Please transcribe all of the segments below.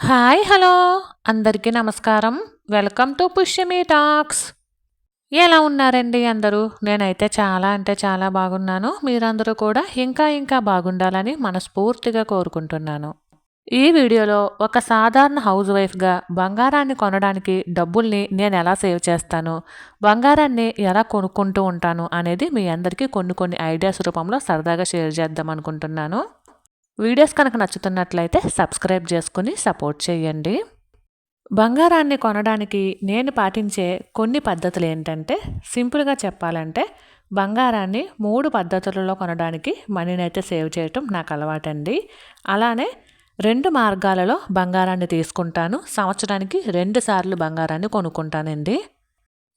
Hi hello. అందరికీ నమస్కారం. Welcome to Pushyami talks. ఎలా ఉన్నారండి అందరూ? నేనైతే చాలా అంటే చాలా బాగున్నాను. మీరందరూ కూడా ఇంకా ఇంకా బాగుండాలని మనస్ఫూర్తిగా కోరుకుంటున్నాను. ఈ వీడియోలో ఒక సాధారణ హౌస్ వైఫ్గా బంగారాన్ని కొనడానికి డబ్బుల్ని నేను ఎలా సేవ్ చేస్తాను? బంగారాన్ని ఎలా కొనుక్కుంటూ ఉంటాను అనేది మీ అందరికీ కొన్ని కొన్ని ఐడియాస్ రూపంలో సరదాగా షేర్ చేద్దాం అనుకుంటున్నాను. వీడియోస్ కనుక నచ్చుతున్నట్లయితే సబ్స్క్రైబ్ చేసుకుని సపోర్ట్ చేయండి. బంగారాన్ని కొనడానికి నేను పాటించే కొన్ని పద్ధతులు ఏంటంటే సింపుల్గా చెప్పాలంటే బంగారాన్ని మూడు పద్ధతులలో కొనడానికి మనీని అయితే సేవ్ చేయటం నాకు అలవాటండి. అలానే రెండు మార్గాలలో బంగారాన్ని తీసుకుంటాను. సంవత్సరానికి రెండు సార్లు బంగారాన్ని కొనుక్కుంటానండి.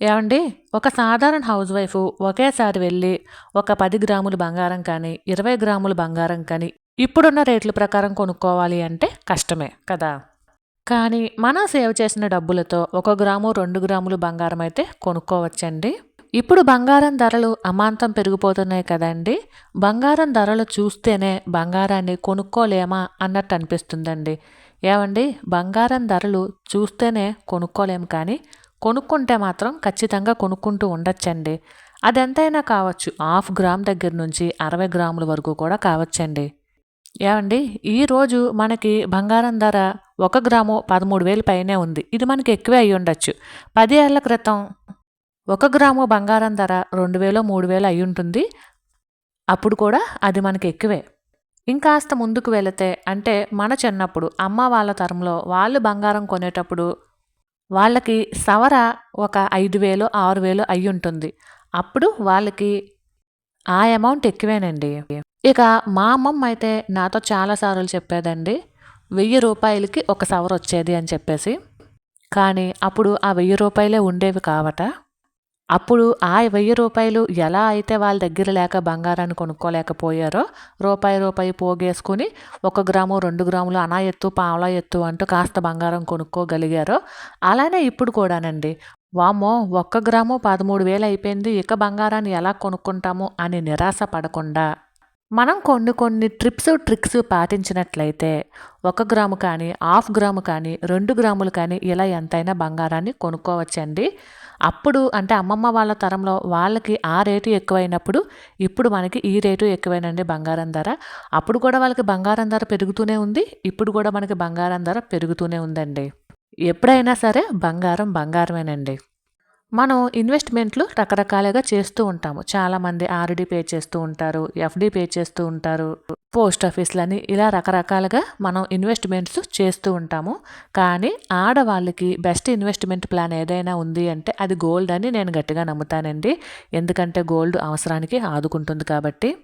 ఏమండి? ఒక సాధారణ హౌస్ వైఫ్ ఒకేసారి వెళ్ళి ఒక పది గ్రాములు బంగారం కానీ ఇరవై గ్రాములు బంగారం కానీ ఇప్పుడున్న రేట్ల ప్రకారం కొనుక్కోవాలి అంటే కష్టమే కదా. కానీ మనం సేవ్ చేసిన డబ్బులతో ఒక గ్రాము రెండు గ్రాములు బంగారం అయితే కొనుక్కోవచ్చండి. ఇప్పుడు బంగారం ధరలు అమాంతం పెరిగిపోతున్నాయి కదండి. బంగారం ధరలు చూస్తేనే బంగారాన్ని కొనుక్కోలేమా అన్నట్టు అనిపిస్తుందండి. ఏమండి? బంగారం ధరలు చూస్తేనే కొనుక్కోలేము కానీ కొనుక్కుంటే మాత్రం ఖచ్చితంగా కొనుక్కుంటూ ఉండొచ్చండి. అదెంతైనా కావచ్చు హాఫ్ గ్రామ్ దగ్గర నుంచి అరవై గ్రాముల వరకు కూడా కావచ్చండి. ఏమండి ఈరోజు మనకి బంగారం ధర ఒక గ్రాము పదమూడు వేలు పైనే ఉంది. ఇది మనకి ఎక్కువే అయి ఉండొచ్చు. పది ఏళ్ళ క్రితం ఒక గ్రాము బంగారం ధర రెండు వేలు మూడు వేలు అయి ఉంటుంది. అప్పుడు కూడా అది మనకి ఎక్కువే. ఇంకాస్త ముందుకు వెళితే అంటే మన చిన్నప్పుడు అమ్మ వాళ్ళ తరంలో వాళ్ళు బంగారం కొనేటప్పుడు వాళ్ళకి సవర ఒక ఐదు వేలు ఆరు వేలు అయి ఉంటుంది. అప్పుడు వాళ్ళకి ఆ అమౌంట్ ఎక్కువేనండి. ఇక మా అమ్మమ్మ అయితే నాతో చాలాసార్లు చెప్పేదండి వెయ్యి రూపాయలకి ఒక సవర్ వచ్చేది అని చెప్పేసి. కానీ అప్పుడు ఆ వెయ్యి రూపాయలే ఉండేవి కావట. అప్పుడు ఆ వెయ్యి రూపాయలు ఎలా అయితే వాళ్ళ దగ్గర లేక బంగారాన్ని కొనుక్కోలేకపోయారో రూపాయి రూపాయి పోగేసుకుని ఒక గ్రాము రెండు గ్రాములు అనా ఎత్తు పావలా ఎత్తు అంటూ కాస్త బంగారం కొనుక్కోగలిగారో అలానే ఇప్పుడు కూడానండి. వామో ఒక్క గ్రాము పదమూడు వేలు అయిపోయింది. ఇక బంగారాన్ని ఎలా కొనుక్కుంటాము అని నిరాశ పడకుండా. మనం కొన్ని కొన్ని ట్రిప్స్ ట్రిక్స్ పాటించినట్లయితే ఒక గ్రాము కానీ హాఫ్ గ్రాము కానీ రెండు గ్రాములు కానీ ఇలా ఎంతైనా బంగారాన్ని కొనుక్కోవచ్చండి. అప్పుడు అంటే అమ్మమ్మ వాళ్ళ తరంలో వాళ్ళకి ఆ రేటు ఎక్కువైనప్పుడు ఇప్పుడు మనకి ఈ రేటు ఎక్కువైనండి బంగారం ధర. అప్పుడు కూడా వాళ్ళకి బంగారం ధర పెరుగుతూనే ఉంది. ఇప్పుడు కూడా మనకి బంగారం ధర పెరుగుతూనే ఉందండి. ఎప్పుడైనా సరే బంగారం బంగారమేనండి. మనం ఇన్వెస్ట్మెంట్లు రకరకాలుగా చేస్తూ ఉంటాము. చాలామంది ఆర్డీ పే చేస్తూ ఉంటారు ఎఫ్డి పే చేస్తూ ఉంటారు పోస్ట్ ఆఫీస్లని ఇలా రకరకాలుగా మనం ఇన్వెస్ట్మెంట్స్ చేస్తూ ఉంటాము. కానీ ఆడవాళ్ళకి బెస్ట్ ఇన్వెస్ట్మెంట్ ప్లాన్ ఏదైనా ఉంది అంటే అది గోల్డ్ అని నేను గట్టిగా నమ్ముతానండి. ఎందుకంటే గోల్డ్ అవసరానికి ఆదుకుంటుంది కాబట్టి.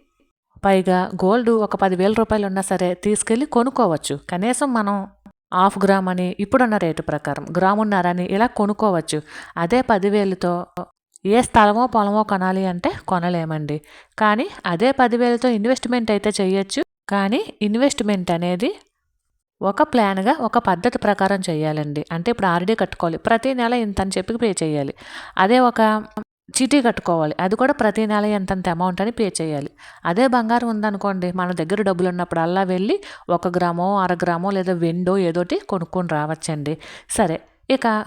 పైగా గోల్డ్ ఒక పదివేల రూపాయలు ఉన్నా సరే తీసుకెళ్ళి కొనుక్కోవచ్చు. కనీసం మనం హాఫ్ గ్రామ్ అని ఇప్పుడున్న రేటు ప్రకారం గ్రామున్నరని ఇలా కొనుక్కోవచ్చు. అదే పదివేలతో ఏ స్థలమో పొలమో కొనాలి అంటే కొనలేమండి. కానీ అదే పదివేలతో ఇన్వెస్ట్మెంట్ అయితే చేయొచ్చు. కానీ ఇన్వెస్ట్మెంట్ అనేది ఒక ప్లాన్గా ఒక పద్ధతి ప్రకారం చేయాలండి. అంటే ఇప్పుడు ఆర్డీ కట్టుకోవాలి. ప్రతి నెల ఇంత అని చెప్పి పే చేయాలి. అదే ఒక చీటీ కట్టుకోవాలి. అది కూడా ప్రతి నెల ఎంతంత అమౌంట్ అని పే చేయాలి. అదే బంగారం ఉందనుకోండి మన దగ్గర డబ్బులు ఉన్నప్పుడు అలా వెళ్ళి ఒక గ్రామో అర గ్రామో లేదా వెండో ఏదోటి కొనుక్కొని రావచ్చండి. సరే ఇక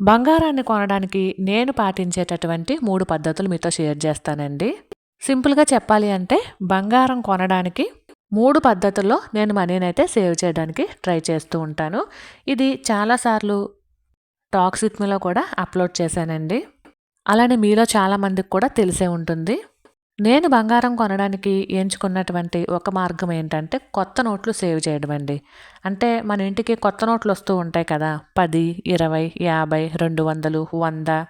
బంగారాన్ని కొనడానికి నేను పాటించేటటువంటి మూడు పద్ధతులు మీతో షేర్ చేస్తానండి. సింపుల్గా చెప్పాలి అంటే బంగారం కొనడానికి మూడు పద్ధతుల్లో నేను మనీని అయితే సేవ్ చేయడానికి ట్రై చేస్తూ ఉంటాను. ఇది చాలాసార్లు టాక్స్ కూడా అప్లోడ్ చేశానండి. అలానే మీలో చాలామందికి కూడా తెలిసే ఉంటుంది. నేను బంగారం కొనడానికి ఎంచుకున్నటువంటి ఒక మార్గం ఏంటంటే కొత్త నోట్లు సేవ్ చేయడం అండి. అంటే మన ఇంటికి కొత్త నోట్లు వస్తూ ఉంటాయి కదా పది ఇరవై యాభై రెండు వందలు వంద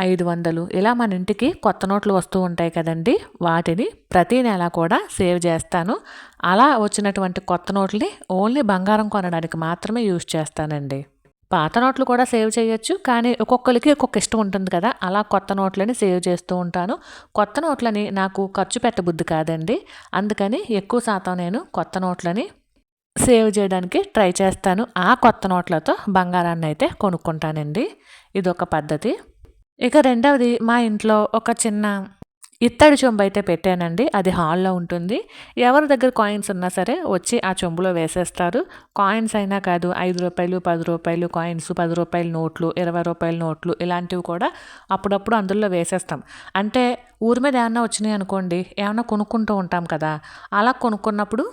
ఐదు వందలు ఇలా మన ఇంటికి కొత్త నోట్లు వస్తూ ఉంటాయి కదండి. వాటిని ప్రతీ నెల కూడా సేవ్ చేస్తాను. అలా వచ్చినటువంటి కొత్త నోట్లని ఓన్లీ బంగారం కొనడానికి మాత్రమే యూజ్ చేస్తానండి. పాత నోట్లు కూడా సేవ్ చేయొచ్చు కానీ ఒక్కొక్కరికి ఒక్కొక్క ఇష్టం ఉంటుంది కదా అలా కొత్త నోట్లని సేవ్ చేస్తూ ఉంటాను. కొత్త నోట్లని నాకు ఖర్చు పెట్టబుద్ధి కాదండి. అందుకని ఎక్కువ శాతం నేను కొత్త నోట్లని సేవ్ చేయడానికి ట్రై చేస్తాను. ఆ కొత్త నోట్లతో బంగారాన్ని అయితే కొనుక్కుంటానండి. ఇది ఒక పద్ధతి. ఇక రెండవది మా ఇంట్లో ఒక చిన్న ఇత్తడి చెంబు అయితే పెట్టానండి. అది హాల్లో ఉంటుంది. ఎవరి దగ్గర కాయిన్స్ ఉన్నా సరే వచ్చి ఆ చెంబులో వేసేస్తారు. కాయిన్స్ అయినా కాదు ఐదు రూపాయలు పది రూపాయలు కాయిన్స్ పది రూపాయల నోట్లు ఇరవై రూపాయల నోట్లు ఇలాంటివి కూడా అప్పుడప్పుడు అందులో వేసేస్తాం. అంటే ఊరి మీద ఏమన్నా వచ్చినాయి అనుకోండి ఏమన్నా కొనుక్కుంటూ ఉంటాం కదా అలా కొనుక్కున్నప్పుడు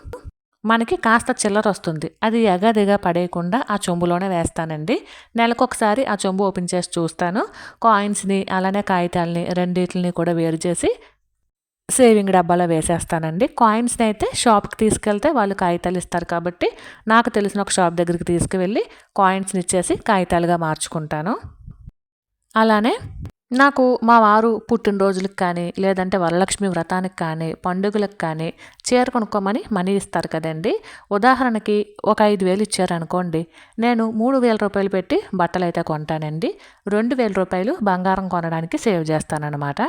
మనకి కాస్త చిల్లర వస్తుంది. అది ఎగదిగా పడేయకుండా ఆ చెంబులోనే వేస్తానండి. నెలకొకసారి ఆ చెంబు ఓపెన్ చేసి చూస్తాను. కాయిన్స్ని అలానే కాగితాలని రెండింటిని కూడా వేరు చేసి సేవింగ్ డబ్బాలో వేసేస్తానండి. కాయిన్స్ని అయితే షాప్కి తీసుకెళ్తే వాళ్ళు కాగితాలు ఇస్తారు కాబట్టి నాకు తెలిసిన ఒక షాప్ దగ్గరికి తీసుకువెళ్ళి కాయిన్స్ని ఇచ్చేసి కాగితాలుగా మార్చుకుంటాను. అలానే నాకు మా వారు పుట్టినరోజులకు కానీ లేదంటే వరలక్ష్మి వ్రతానికి కానీ పండుగలకు కానీ చీర కొనుక్కోమని మనీ ఇస్తారు కదండి. ఉదాహరణకి ఒక ఐదు వేలు ఇచ్చారనుకోండి నేను మూడు వేల రూపాయలు పెట్టి బట్టలు అయితే కొంటానండి. రెండు వేల రూపాయలు బంగారం కొనడానికి సేవ్ చేస్తానన్నమాట.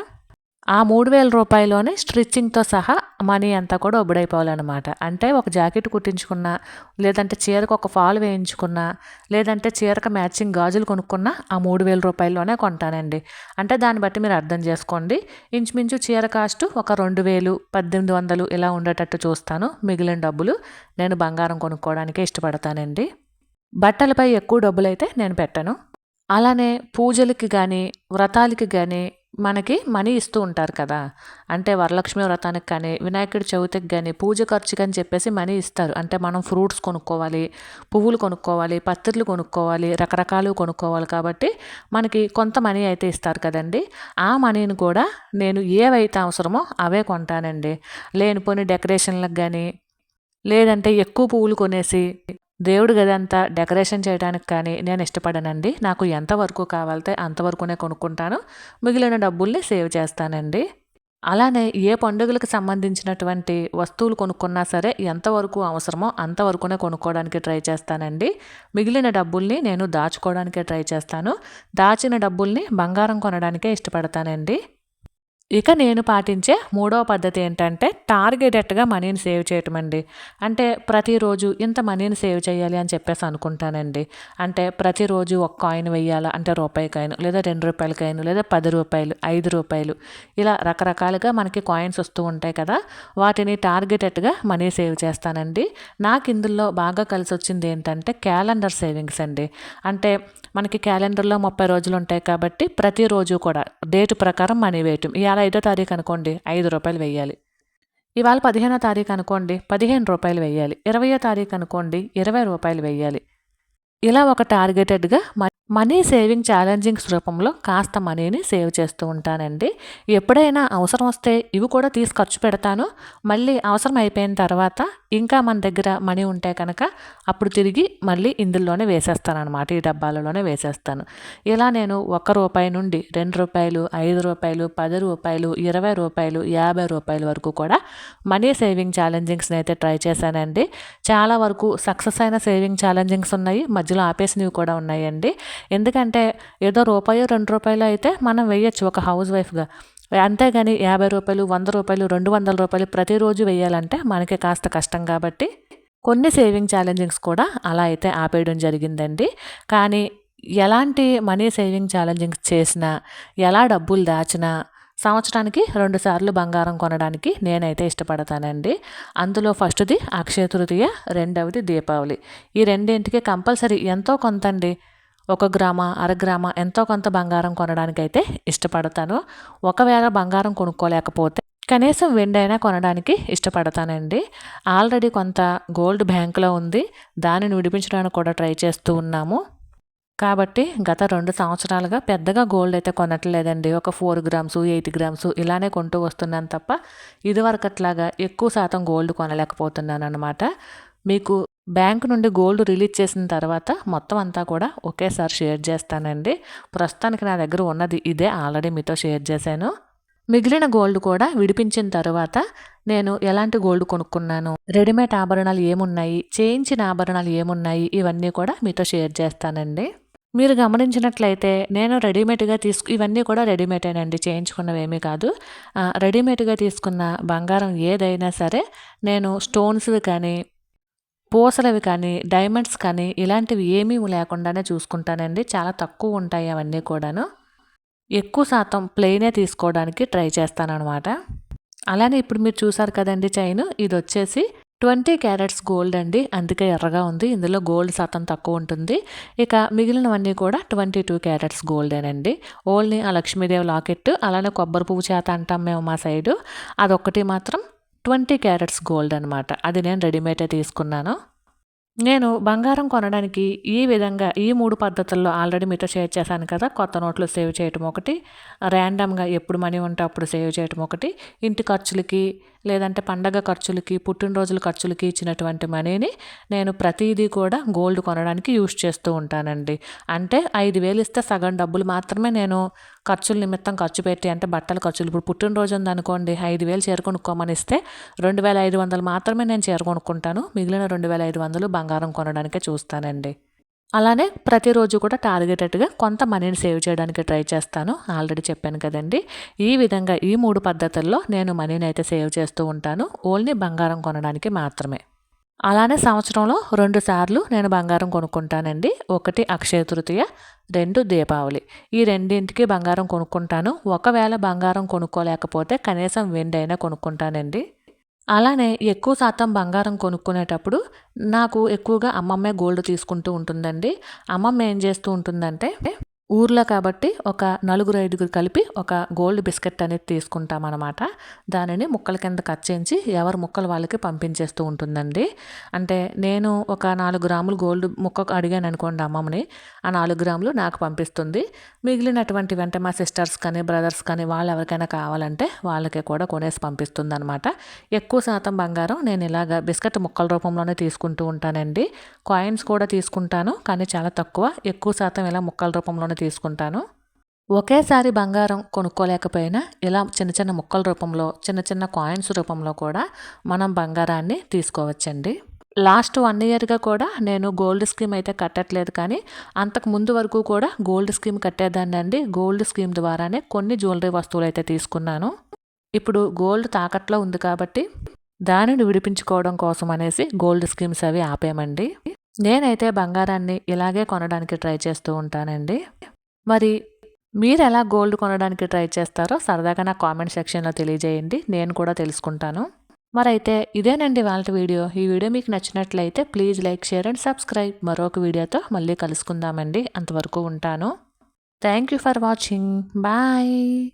ఆ మూడు వేల రూపాయలోనే స్టిచ్చింగ్తో సహా మనీ అంతా కూడా ఒబ్బడైపోవాలన్నమాట అంటే ఒక జాకెట్ కుట్టించుకున్నా లేదంటే చీరకు ఒక ఫాల్ వేయించుకున్నా లేదంటే చీరకు మ్యాచింగ్ గాజులు కొనుక్కున్నా ఆ మూడు వేల రూపాయల్లోనే కొంటానండి. అంటే దాన్ని బట్టి మీరు అర్థం చేసుకోండి. ఇంచుమించు చీర కాస్ట్ ఒక రెండు వేలు పద్దెనిమిది వందలు ఇలా ఉండేటట్టు చూస్తాను మిగిలిన డబ్బులు. నేను బంగారం కొనుక్కోవడానికే ఇష్టపడతానండి. బట్టలపై ఎక్కువ డబ్బులు అయితే నేను పెట్టను. అలానే పూజలకి కానీ వ్రతాలకి కానీ మనకి మనీ ఇస్తూ ఉంటారు కదా. అంటే వరలక్ష్మి వ్రతానికి కానీ వినాయకుడి చవితికి కానీ పూజ ఖర్చుకి అని చెప్పేసి మనీ ఇస్తారు. అంటే మనం ఫ్రూట్స్ కొనుక్కోవాలి పువ్వులు కొనుక్కోవాలి పత్రిలు కొనుక్కోవాలి రకరకాలు కొనుక్కోవాలి కాబట్టి మనకి కొంత మనీ అయితే ఇస్తారు కదండి. ఆ మనీని కూడా నేను ఏవైతే అవసరమో అవే కొంటానండి. లేనిపోని డెకరేషన్లకు కానీ లేదంటే ఎక్కువ పువ్వులు కొనేసి దేవుడు గదంతా డెకరేషన్ చేయడానికి కానీ నేను ఇష్టపడనండి. నాకు ఎంతవరకు కావాలితే అంతవరకునే కొనుక్కుంటాను. మిగిలిన డబ్బుల్ని సేవ్ చేస్తానండి. అలానే ఏ పండుగలకు సంబంధించినటువంటి వస్తువులు కొనుక్కున్నా సరే ఎంతవరకు అవసరమో అంతవరకునే కొనుక్కోవడానికి ట్రై చేస్తానండి. మిగిలిన డబ్బుల్ని నేను దాచుకోవడానికే ట్రై చేస్తాను. దాచిన డబ్బుల్ని బంగారం కొనడానికే ఇష్టపడతానండి. ఇక నేను పాటించే మూడవ పద్ధతి ఏంటంటే టార్గెటెడ్గా మనీని సేవ్ చేయటం అండి అంటే ప్రతిరోజు ఇంత మనీని సేవ్ చేయాలి అని చెప్పేసి అనుకుంటానండి. అంటే ప్రతిరోజు ఒక కాయిన్ వెయ్యాలా? అంటే రూపాయి కాయిన్ లేదా రెండు రూపాయల కాయిన్ లేదా పది రూపాయలు ఐదు రూపాయలు. ఇలా రకరకాలుగా మనకి కాయిన్స్ వస్తూ ఉంటాయి కదా వాటిని టార్గెటెడ్గా మనీ సేవ్ చేస్తానండి. నాకు ఇందులో బాగా కలిసి వచ్చింది ఏంటంటే క్యాలెండర్ సేవింగ్స్ అండి. అంటే మనకి క్యాలెండర్లో ముప్పై రోజులు ఉంటాయి కాబట్టి ప్రతిరోజు కూడా డేట్ ప్రకారం మనీ వేయటం. ఇవాళ ఐదో తారీఖు అనుకోండి ఐదు రూపాయలు వేయాలి ఇవాళ పదిహేనో తారీఖు అనుకోండి పదిహేను రూపాయలు వేయాలి ఇరవయో తారీఖు అనుకోండి ఇరవై రూపాయలు వేయాలి ఇలా ఒక టార్గెటెడ్గా మనీ సేవింగ్ ఛాలెంజింగ్స్ రూపంలో కాస్త మనీని సేవ్ చేస్తూ ఉంటానండి. ఎప్పుడైనా అవసరం వస్తే ఇవి కూడా తీసి ఖర్చు పెడతాను. మళ్ళీ అవసరం అయిపోయిన తర్వాత ఇంకా మన దగ్గర మనీ ఉంటే కనుక అప్పుడు తిరిగి మళ్ళీ ఇందులోనే వేసేస్తాను అనమాట ఈ డబ్బాలలోనే వేసేస్తాను. ఇలా నేను ఒక్క రూపాయి నుండి రెండు రూపాయలు ఐదు రూపాయలు పది రూపాయలు ఇరవై రూపాయలు యాభై రూపాయల వరకు కూడా మనీ సేవింగ్ ఛాలెంజింగ్స్ని అయితే ట్రై చేశానండి. చాలా వరకు సక్సెస్ అయిన సేవింగ్ ఛాలెంజింగ్స్ ఉన్నాయి. మధ్యలో ఆపేసినవి కూడా ఉన్నాయండి. ఎందుకంటే ఏదో రూపాయో రెండు రూపాయలు అయితే మనం వేయచ్చు ఒక హౌస్ వైఫ్గా అంతేగాని యాభై రూపాయలు వంద రూపాయలు రెండు వందల రూపాయలు ప్రతిరోజు వేయాలంటే మనకి కాస్త కష్టం కాబట్టి కొన్ని సేవింగ్ ఛాలెంజింగ్స్ కూడా అలా అయితే ఆపేయడం జరిగిందండి. కానీ ఎలాంటి మనీ సేవింగ్ ఛాలెంజింగ్స్ చేసినా ఎలా డబ్బులు దాచినా సంవత్సరానికి రెండు సార్లు బంగారం కొనడానికి నేనైతే ఇష్టపడతానండి. అందులో ఫస్ట్ది అక్షయ తృతీయ రెండవది దీపావళి. ఈ రెండింటికి కంపల్సరీ ఎంతో కొంత అండి ఒక గ్రామ అరగ్రామ ఎంతో కొంత బంగారం కొనడానికైతే ఇష్టపడతాను. ఒకవేళ బంగారం కొనుక్కోలేకపోతే కనీసం వెండైనా కొనడానికి ఇష్టపడతానండి. ఆల్రెడీ కొంత గోల్డ్ బ్యాంకులో ఉంది. దానిని విడిపించడానికి కూడా ట్రై చేస్తూ ఉన్నాము. కాబట్టి గత రెండు సంవత్సరాలుగా పెద్దగా గోల్డ్ అయితే కొనట్లేదండి. ఒక ఫోర్ గ్రామ్స్ ఎయిట్ గ్రామ్స్ ఇలానే కొంటూ వస్తున్నాను తప్ప ఇదివరకట్లాగా ఎక్కువ శాతం గోల్డ్ కొనలేకపోతున్నాను అనమాట మీకు బ్యాంక్ నుండి గోల్డ్ రిలీజ్ చేసిన తర్వాత మొత్తం అంతా కూడా ఒకేసారి షేర్ చేస్తానండి. ప్రస్తుతానికి నా దగ్గర ఉన్నది ఇదే ఆల్రెడీ మీతో షేర్ చేశాను. మిగిలిన గోల్డ్ కూడా విడిపించిన తర్వాత నేను ఎలాంటి గోల్డ్ కొనుక్కున్నాను? రెడీమేడ్ ఆభరణాలు ఏమున్నాయి? చేయించిన ఆభరణాలు ఏమున్నాయి? ఇవన్నీ కూడా మీతో షేర్ చేస్తానండి. మీరు గమనించినట్లయితే నేను రెడీమేడ్గా తీసుకు ఇవన్నీ కూడా రెడీమేడేనండి. చేయించుకున్నవేమీ కాదు. రెడీమేడ్గా తీసుకున్న బంగారం ఏదైనా సరే నేను స్టోన్స్వి కానీ పూసలవి కానీ డైమండ్స్ కానీ ఇలాంటివి ఏమీ లేకుండానే చూసుకుంటానండి. చాలా తక్కువ ఉంటాయి అవన్నీ కూడాను. ఎక్కువ శాతం ప్లెయినే తీసుకోవడానికి ట్రై చేస్తానమాట అలానే ఇప్పుడు మీరు చూసారు కదండి చైన్. ఇది వచ్చేసి ట్వంటీ క్యారెట్స్ గోల్డ్ అండి. అందుకే ఎర్రగా ఉంది. ఇందులో గోల్డ్ శాతం తక్కువ ఉంటుంది. ఇక మిగిలినవన్నీ కూడా ట్వంటీ టూ క్యారెట్స్ గోల్డేనండి. ఓన్లీ ఆ లక్ష్మీదేవి లాకెట్ అలానే కొబ్బరి పువ్వు చేత అంటాం మేము మా సైడు. అదొక్కటి మాత్రం ట్వంటీ క్యారెట్స్ గోల్డ్ అనమాట అది నేను రెడీమేడ్ తీసుకున్నాను. నేను బంగారం కొనడానికి ఈ విధంగా ఈ మూడు పద్ధతుల్లో ఆల్రెడీ మీతో షేర్ చేశాను కదా కొత్త నోట్లు సేవ్ చేయటం ఒకటి ర్యాండమ్గా ఎప్పుడు మనీ ఉంటే అప్పుడు సేవ్ చేయటం ఒకటి ఇంటి ఖర్చులకి లేదంటే పండగ ఖర్చులకి పుట్టినరోజుల ఖర్చులకి ఇచ్చినటువంటి మనీని నేను ప్రతిదీ కూడా గోల్డ్ కొనడానికి యూజ్ చేస్తూ ఉంటానండి. అంటే ఐదు వేలు ఇస్తే సగం డబ్బులు మాత్రమే నేను ఖర్చుల నిమిత్తం ఖర్చు పెట్టి అంటే బట్టల ఖర్చులు ఇప్పుడు పుట్టినరోజు ఉందనుకోండి ఐదు వేలు చేరుకొనుక్కోమని ఇస్తే రెండు వేల ఐదు వందలు మాత్రమే నేను చేరుకొనుక్కుంటాను మిగిలిన రెండు వేల ఐదు వందలు బంగారం కొనడానికే చూస్తానండి. అలానే ప్రతిరోజు కూడా టార్గెటెడ్గా కొంత మనీని సేవ్ చేయడానికి ట్రై చేస్తాను. ఆల్రెడీ చెప్పాను కదండి. ఈ విధంగా ఈ మూడు పద్ధతుల్లో నేను మనీని అయితే సేవ్ చేస్తూ ఉంటాను. ఓన్లీ బంగారం కొనడానికి మాత్రమే. అలానే సంవత్సరంలో రెండు సార్లు నేను బంగారం కొనుక్కుంటానండి. ఒకటి అక్షయ తృతీయ రెండు దీపావళి. ఈ రెండింటికి బంగారం కొనుక్కుంటాను. ఒకవేళ బంగారం కొనుక్కోలేకపోతే కనీసం వెండి అయినా కొనుక్కుంటానండి. అలానే ఎక్కువ శాతం బంగారం కొనుక్కునేటప్పుడు నాకు ఎక్కువగా అమ్మమ్మే గోల్డ్ తీసుకుంటూ ఉంటుందండి. అమ్మమ్మ ఏం చేస్తూ ఉంటుందంటే ఊర్లో కాబట్టి ఒక నలుగురు ఐదుగురు కలిపి ఒక గోల్డ్ బిస్కెట్ అనేది తీసుకుంటాం అనమాట దానిని ముక్కల కింద కట్ చేయించి ఎవరి ముక్కలు వాళ్ళకి పంపించేస్తూ ఉంటుందండి. అంటే నేను ఒక నాలుగు గ్రాములు గోల్డ్ ముక్క అడిగాను అనుకోండి అమ్మమ్మని ఆ నాలుగు గ్రాములు నాకు పంపిస్తుంది. మిగిలినటువంటి వెంట మా సిస్టర్స్ కానీ బ్రదర్స్ కానీ వాళ్ళు ఎవరికైనా కావాలంటే వాళ్ళకి కూడా కొనేసి పంపిస్తుంది అనమాట ఎక్కువ శాతం బంగారం నేను ఇలాగ బిస్కెట్ ముక్కల రూపంలోనే తీసుకుంటూ ఉంటానండి. కాయిన్స్ కూడా తీసుకుంటాను కానీ చాలా తక్కువ. ఎక్కువ శాతం ఇలా ముక్కల రూపంలోనే తీసుకుంటాను. ఒకేసారి బంగారం కొనుక్కోలేకపోయినా ఇలా చిన్న చిన్న ముక్కల రూపంలో చిన్న చిన్న కాయిన్స్ రూపంలో కూడా మనం బంగారాన్ని తీసుకోవచ్చండి. లాస్ట్ వన్ ఇయర్గా కూడా నేను గోల్డ్ స్కీమ్ అయితే కట్టట్లేదు కానీ అంతకు ముందు వరకు కూడా గోల్డ్ స్కీమ్ కట్టేదాన్ని అండి. గోల్డ్ స్కీమ్ ద్వారానే కొన్ని జ్యువెలరీ వస్తువులు అయితే తీసుకున్నాను. ఇప్పుడు గోల్డ్ తాకట్లో ఉంది కాబట్టి దానిని విడిపించుకోవడం కోసం అనేసి గోల్డ్ స్కీమ్స్ అవి ఆపేమండి నేనైతే బంగారాన్ని ఇలాగే కొనడానికి ట్రై చేస్తూ ఉంటానండి. మరి మీరు ఎలా గోల్డ్ కొనడానికి ట్రై చేస్తారో సరదాగా నా కామెంట్ సెక్షన్లో తెలియజేయండి. నేను కూడా తెలుసుకుంటాను. మరైతే ఇదేనండి వాళ్ళ వీడియో. ఈ వీడియో మీకు నచ్చినట్లయితే please like share and subscribe. మరొక వీడియోతో మళ్ళీ కలుసుకుందామండి. అంతవరకు ఉంటాను. Thank you for watching. Bye.